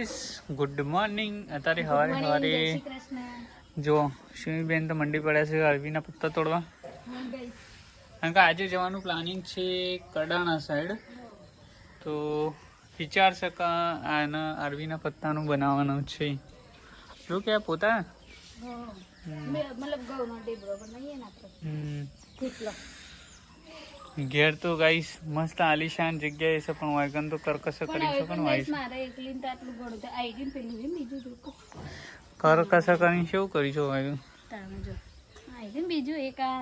Good morning અત્યારે સવારે સવારે જો શિવબેન તો મંડી પડ્યા છે અરવીના પત્તા તોડવા. કારણ કે આજે જવાનું પ્લાનિંગ છે કડાણા સાઈડ તો વિચાર શકા આના અરવીના પત્તાનું બનાવવાનું છે. જો કે પોતા? મતલબ ઘઉંનો ઢીબરો બનાવીએ ને આપણે હમ, થેપલો ઘેર તો ગાઈસ મસ્ત આલિશાન જગ્યાએ છે પણ વાયગન તો કરકસર કરી શકો પણ ને મારે એકલીને તો આટલું ઘણું તો ગયું ને પેલું છે બીજું જોતું કરકસ કરીને શું કરીશું વાયગન તામે જો. ગયું બીજું એક આ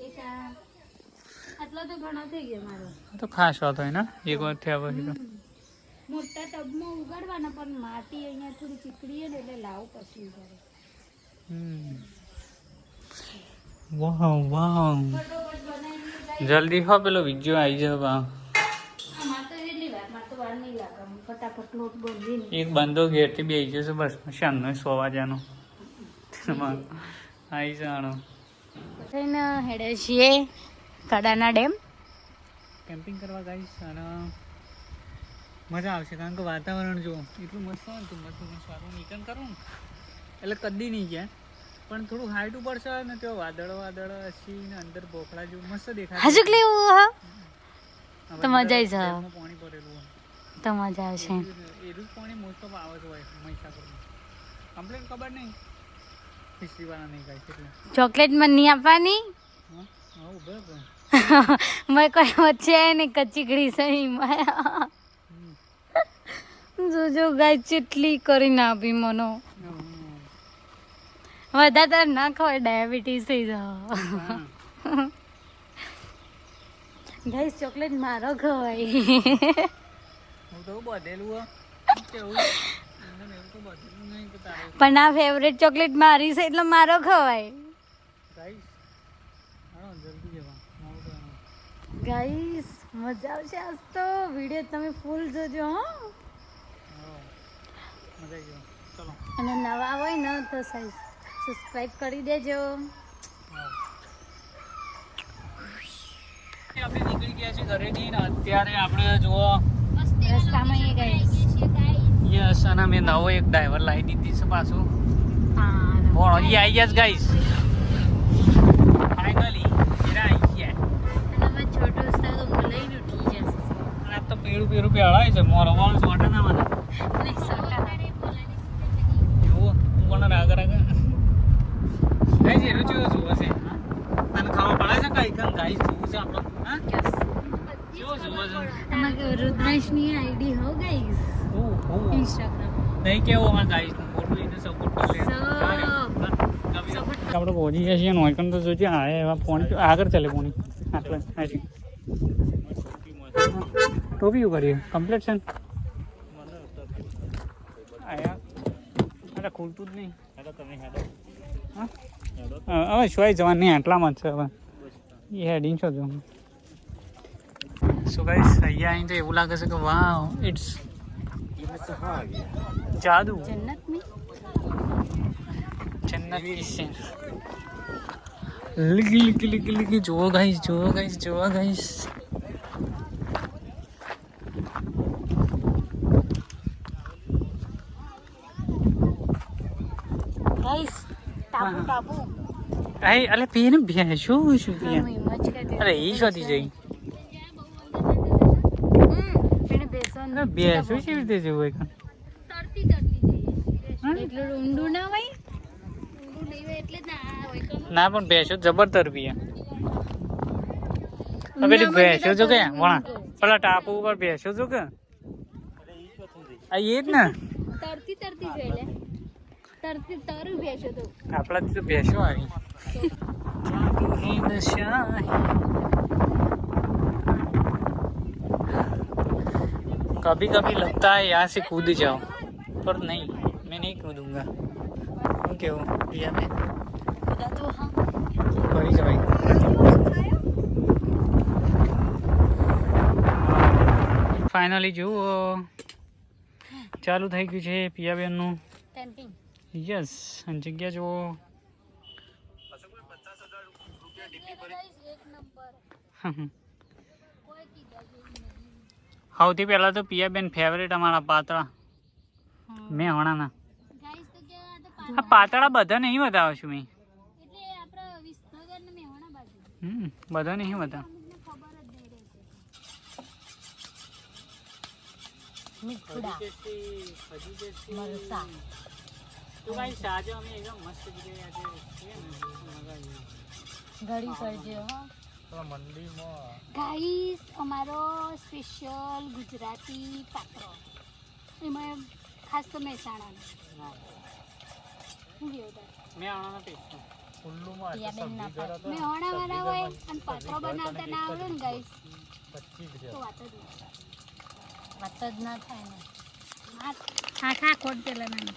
એક આ. આટલો તો ઘણો થઈ ગયો મારો. તો ખાસ વાત હોય ને એક વાર થયા પછી તો. મોટા ટબમાં ઉગાડવાના પણ માટી અહીંયા થોડી ચીકડી ને એટલે લાવ પછી ઉગાડે. હમ. ફટોફટ બનાવી જલ્દી હો પેલો વિજયો આવી જાવ એક બંદો ઘેરથી બે જશે બસ શામનો સો વાગ્યાનો. આવી જાણો. થઈને હેડે છીએ કડાના ડેમ. કેમ્પિંગ કરવા ગાઈશ અને મજા આવશે કારણ કે વાતાવરણ જો એટલું મસ્ત હોય ને તો મસ્ત મસ્ત સારું નીકળ કરું એટલે કદી નહીં ગયા. પણ થોડું હાઈટ ઉપર છે ને તો વાદળ વાદળ સી ને અંદર બોકડા જેવું મસ્ત દેખાય હજુ લેવું હા? તો મજા આવી જાય. પાણી પડેલું તો મજા આવશે. જ પાણી મોસ્ટ ઓફ આવે છે મહીસાગરમાં. કમ્પ્લેન ખબર નહીં? હિસ્ટ્રી વાળા નહીં ગાઈશ એટલે ચોકલેટ મને નહીં આપવાની? હા? ઊભો. મેં કોઈ વચ્ચે ને કચ્ચી ઘડી સહી માયા. જોજો ગાય ચેટલી કરીને આપી મનો. વધારે ના ખવાય ડાયાબિટીસ થઈ જાવ. ગાઈસ ચોકલેટ મારો ખવાય પણ આ ફેવરેટ ચોકલેટ મારી છે એટલે મારો ખવાય ગાઈસ મજા આવશે આજ તો. વીડિયો તમે ફૂલ જોજો હો. અને નવા હોય ને તો સબસ્ક્રાઇબ કરી દેજો. આપણે નીકળી ગયા છીએ ઘરેથી ને અત્યારે આપણે જુઓ. રસ્તામાં એ ગાઈસ યસ અને મેં નવો એક ડ્રાઈવર લાવી દીધી છે પાછું. હા પણ હજી આવી ગયા ગાઈસ ફાઇનલી એરા આવી ગયા છોટો ઉસ્તાદ તો લઈને ઉઠી જશે આ તો પેરું પેરું પેળાય છે મોરો વાળ સોટા ના મને. સોટા જુઓ હું પણ રાગ રાગ એનું છે. તને ખાવા પડે છે કઈ? કઈ ગાઈસ જોવું છે આપણો. હા? કેવો છે. તમારે રુદ્રેશની આઈડી હો ગાઈસ હું હું ઇન્સ્ટાગ્રામ નહીં કેવું અમારા ગાઈસનું ફોટો સપોર્ટ કરે આપણે પહોંચી જશે છીએ નોઈકન તો જોજે આ એવા ફોન આગળ ચાલે ફોન આટલે હાજી ટોપી કરીએ? કમ્પ્લીટ છે આયા. અરે ખુલતું જ નહીં. હા? હા, હવે શોય જવાનું નહીં આટલામાં જ છે હવે એ હેડીન છો જો સો ગાઈસ અહીંયા અહીં તો એવું લાગે છે કે વાવ ઇટ્સ જાદુ જન્નત મે જન્નત કી scene leak leak leak leak જુઓ ગાઈસ જુઓ ગાઈસ જુઓ ગાઈસ ગાઈસ ટાપુ હા. ટાપુ આય અલે પેને ભેંસો શું હા, ત્યાં હું એમ જ કહેતી અરે હતી. ઈ શોધી જઈ હમ, એને બેસવાનું અરે ભેંસો કેવી રીતે જવું હોય કાં? તરતી તરતી જઈએ હા? એટલું ઊંડું ના હોય ઊંડું નહીં હોય એટલે ના હોય કે ના પણ ભેંસો જબર તરબી હે. હવે પેલી ભેંસો જો કે વણા પેલા ટાપુ ઉપર ભેંસો જો કે આ એ જ ને તરતી તરતી જોઈ લે તરતી તરું બેસો તો આપણા તો ભેંસો આવી જાદુ હી નશાએ. कभी कभी लगता है यहाँ से कूद जाओ पर नहीं मैं नहीं कूदूंगा क्यों क्यों भैया मैं બધા તો હા ભરી જવાય ફાઇનલી જુઓ ચાલુ થઈ ગયું છે પિયાબેનનું કેમ્પિંગ યસ અને જગ્યા જુઓ સૌથી પહેલા તો પિયાબેન ફેવરેટ અમારા પાતળા મેં હણાના આ પાતળા બધા નહીં બતાવો છું મેં બધા નહીં બતાવ મીઠુડા મરસા તો ભાઈ સાજો અમે એકદમ મસ્ત જગ્યાએ આજે છીએ ને ઘડી કરજો હો. ગાઈસ અમારો સ્પેશિયલ ગુજરાતી પાત્રો. એમાં ખાસ તો મહેસાણાનો. શું? ટેસ્ટ પાડે. મેહોણા વાળા હોય અને પાત્રો બનાવતા ના આવડે ને ગાઈસ? તો વાત જ નહીં. વાત જ ના થાય ને. હા હા ખોટ પેલા નાની.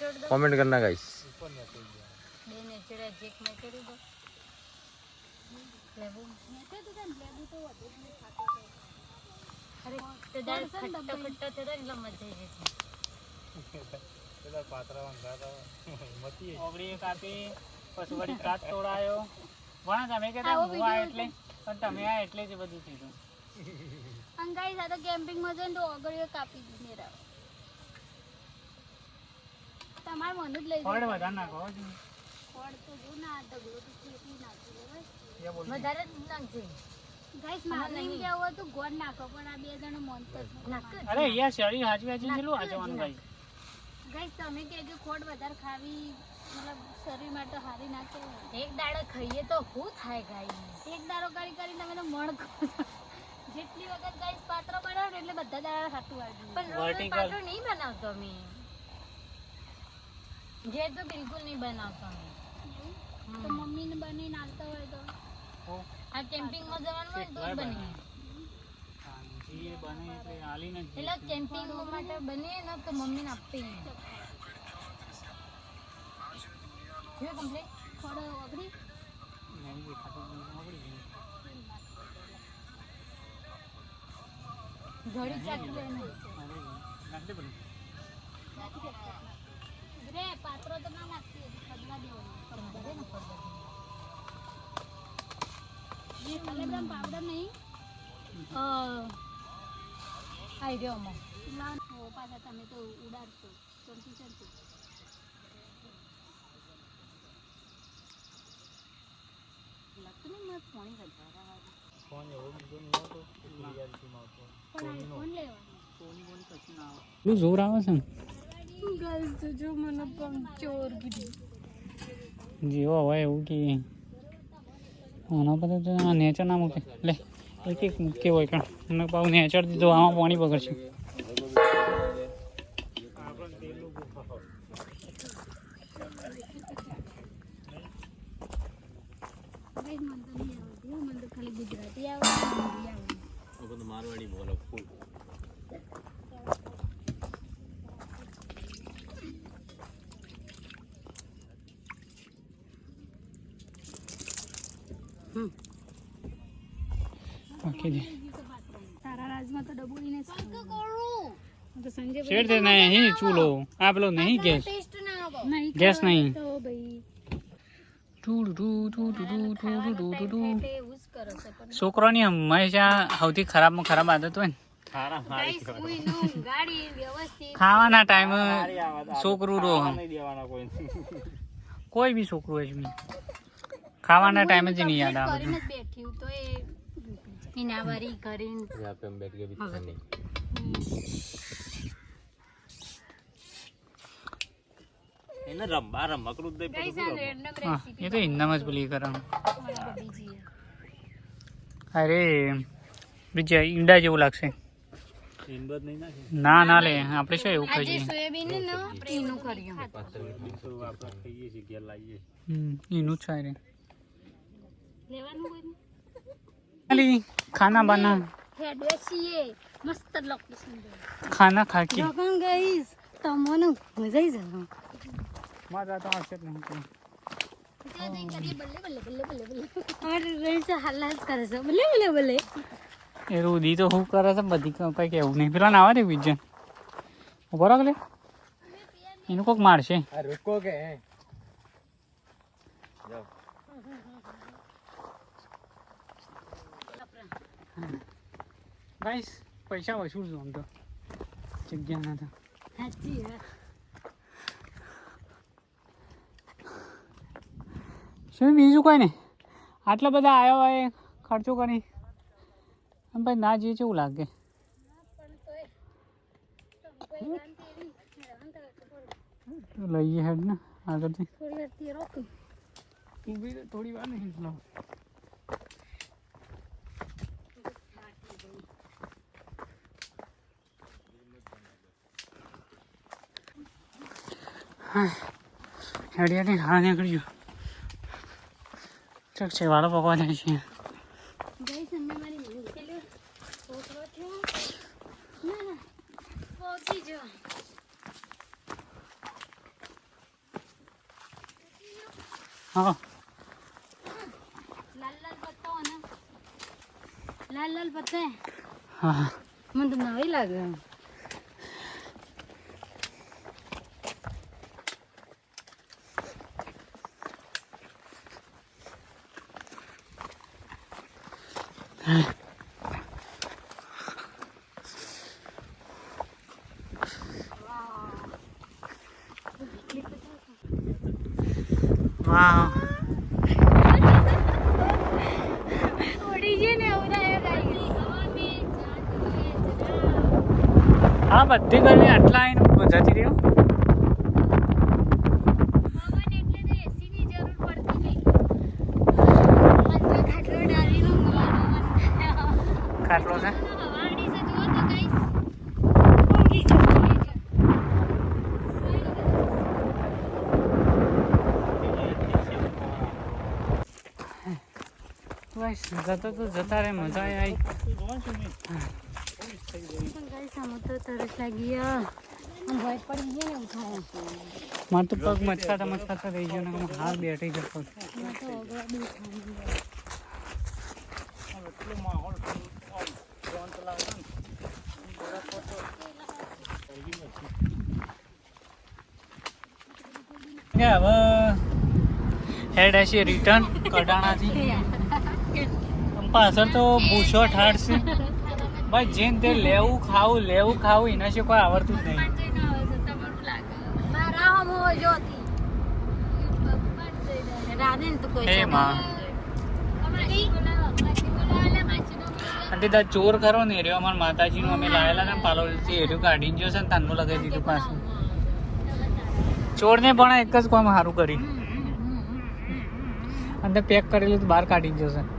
કોમેન્ટ કરના ગાઈસ તમે? આ એટલે જ બધું થયું અંગાઈ સાથે કેમ્પિંગમાં જઈને તો ઓગળીઓ કાપી દીધી. તમારે મને જ લઈ ફળ વધારે નાખો ખોડ તો જો ના ઢગલો તો કેટલી નાખી દેવાય એ બોલ. વધારે જ નાખજે. ગાઈસ મારે એમ કહેવું હોય ગોળ નાખો પણ આ બે જણો મોનતો જ અરે યાર શરીર હાજવી હાજવી છેલ્લું હાચવાનું ભાઈ? ગાઈસ તમે કહેજો ખોડ વધારે ખાવી મતલબ શરીર માટે સારી ના કહેવાય. એક દાડો ખાઈએ તો શું થાય ગાઈ એક દારો કરી કરી તમે તો મણ જેટલી વખત ગાઈસ પાત્ર બનાવો એટલે બધા દાડા સાચું આવી પણ રોજ Vertical. નહીં બનાવતો અમે ये तो बिल्कुल नहीं बनाता मैं। तो हम्म। मम्मी ने तो। हाँ, बने नालता हुआ तो। हाँ कैंपिंग में जवान में दो बने। हैं ये बने इसलिए आली ने चलो कैंपिंग में मत बने ना तो मम्मी ने अपे ही। क्यों कंप्लीट थोड़ा अगरी नहीं ये खाते नहीं अगरी घड़ी चाहिए अरे नहीं नहीं बोलो રે પાત્રો તો ના નાખતી પગલા દેવાનું. કલરગ્રામ પાવડર નહીં? આઈડિયામાં પાછા તમે તો ઉડાડશો. ચમચી ચમચી. લખને મત ફોન કરતા ફોન એવો બીજો જોર આવે છે ને? ગાઈસ તો જો મને પણ ચોર કીધું જીવો હોય એવું કે. આનો બધા તો આ નેચર ના મૂકે. લે એક એક મૂકે હોય કારણ મને પાછું નેચર દીધો આમાં પાણી પકડશે. ખાલી ગુજરાતી આવે મારવાડી બોલો ફૂલ. શેડ દે ચૂલો. આ નહીં ગેસ. ગેસ નહીં. છોકરાની હંમેશા સૌથી ખરાબમાં ખરાબ આદત હોય ને. ખાવાના ટાઈમે છોકરું રો કોઈ. બી છોકરું હોય ખાવાના ટાઈમે જ નહીં યાદ આવે કરીને જ બેઠી હું તો એ એના વરી કરીને यहाँ पे हम बैठ के भी खाने ગાઈસ આ રેન્ડમ હા એ તો હિન્દીમાં જ પેલી કરે રેસીપી અરે બીજા ઈંડા જેવું લાગશે ના ના લે આપણે શું એવું આજે ખાઈએ સોયાબીન ને એનું કર્યું હમ, એનું જ છે लेवानू खाना बना है डोसीए મસ્ત લોકેશન ખાના ખાકી લગન ગઈસ તમને મજા જ આવે મજા તો આવશે જ નહીં એ રૂદી તો હું કરે છે બધી કઈ કેવું નહીં. પેલા ના રે બીજન બરાબર એનું કોક મારશે. રોકો કે ગાઈસ પૈસા વસૂલ છું આમ તો જગ્યા ના સાચી શું બીજું કોઈ નહીં આટલા બધા આવ્યા હોય ખર્ચો કરી. આમ ભાઈ ના જઈએ કેવું લાગે? લઈએ હેડ ને આગળથી. થોડી વાર તે થોડી વાર નહીં લાવ હેડિયાથી હા નીકળી ગયો ચક છે વાળો પકવા જાય છે. હા. લાલ લાલ પત્તા હા. મને તો નવી લાગે વાહ. હા બધી ગરમી આટલા આવીને જતી રહ્યો. ખાટલો છે હવાડી છે જુઓ તો ગાઈસ ઊંઘી જાઓ, ઊંઘી જાઓ. બસ જતા તો જતા રે મજા આવી ગાઈસ મારે તો પગ મચકાતા મચકાતા રહી ગયો ને હાલ બેઠી જતો હવે હેડ હશે રિટર્ન કડાણાથી પાછળ તો ભૂસો ઠાડશે ભાઈ જેમ તે લેવું ખાવું લેવું ખાવું એના છે કોઈ આવડતું જ નહીં. છે, ને તો ચોર ખરો ને રહ્યો અમારા માતાજીનું અમે લાવેલા ને પાલોલથી એર્યું કાઢીને ગયો છે ને તાનું લગાવી દીધું પાછું. ચોરને પણ એક જ કામ સારું કરી. અને પેક કરેલું તો બહાર કાઢી જશે